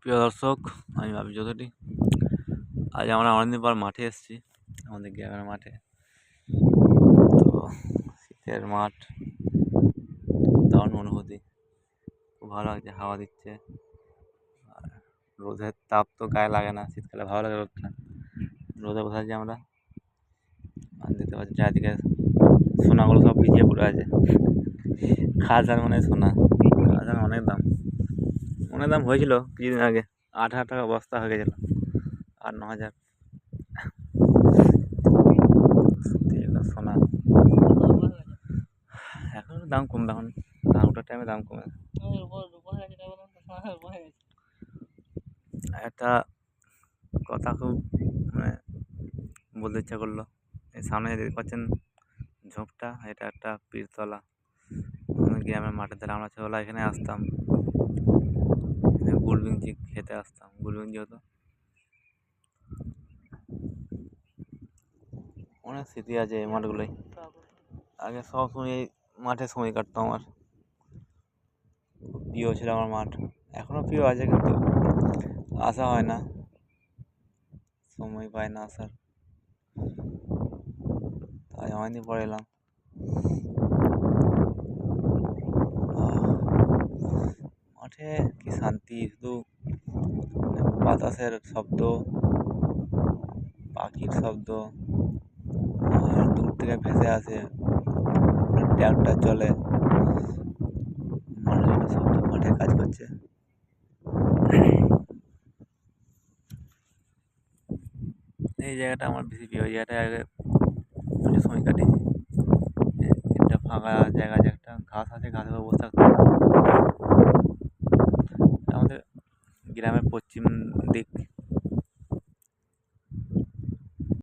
প্রিয় দর্শক, আমি ভাবি চৌধুরী আজ আমরা অনেকদিন পর মাঠে এসেছি, আমাদের গ্রামের মাঠে। তো শীতের মাঠ, দারুণ অনুভূতি। খুব ভালো লাগছে, হাওয়া দিচ্ছে। আর রোদের তাপ তো গায়ে লাগে না, শীতকালে ভালো লাগে রোদটা। রোদে বসে আছি আমরা। আর দেখতে পাচ্ছি চারিদিকে সোনাগুলো সব ভিজিয়ে পড়ে আছে। খাজার মানে সোনা খাজার অনেক দাম। অনেক দাম হয়েছিল কিছুদিন আগে। আট হাজার টাকা বস্তা হয়ে গেছিল। আর ন হাজার সোনা। এখন দাম কমবে এখন ধান ওঠার টাইমে দাম কমে একটা কথা খুব মানে বলতে ইচ্ছা করল। এই সামনে দেখতে পাচ্ছেন ঝোপটা, এটা একটা পীরতলা। গ্রামের মাঠের ধারে আমরা ছোটবেলায় এখানে আসতাম। এখানে খেতে আসতাম গুলবিঞ্চি হতো অনেক স্মৃতি আছে এই মাঠগুলোয়। আগে সবসময় এই মাঠে সময় কাটতো আমার প্রিয় ছিল আমার মাঠ। এখনও প্রিয় আছে কিন্তু আসা হয় না। সময় পাই না আসার। তাই অনেকদিন পরে এলাম। মাঠে কি শান্তি শুধু মানে বাতাসের শব্দ পাখির শব্দ আর দূর থেকে ভেসে আসে ট্র্যাক্টর চলে মানুষজন সব তো মাঠে কাজ করছে এই জায়গাটা আমার বেশি প্রিয় এই জায়গাটায় আগে প্রচুর সময় কাটিয়েছি এ- এটা ফাঁকা জায়গা আছে একটা ঘাস আছে ঘাসের উপর বসে থাকতাম এটা আমাদের গ্রামের পশ্চিম দিক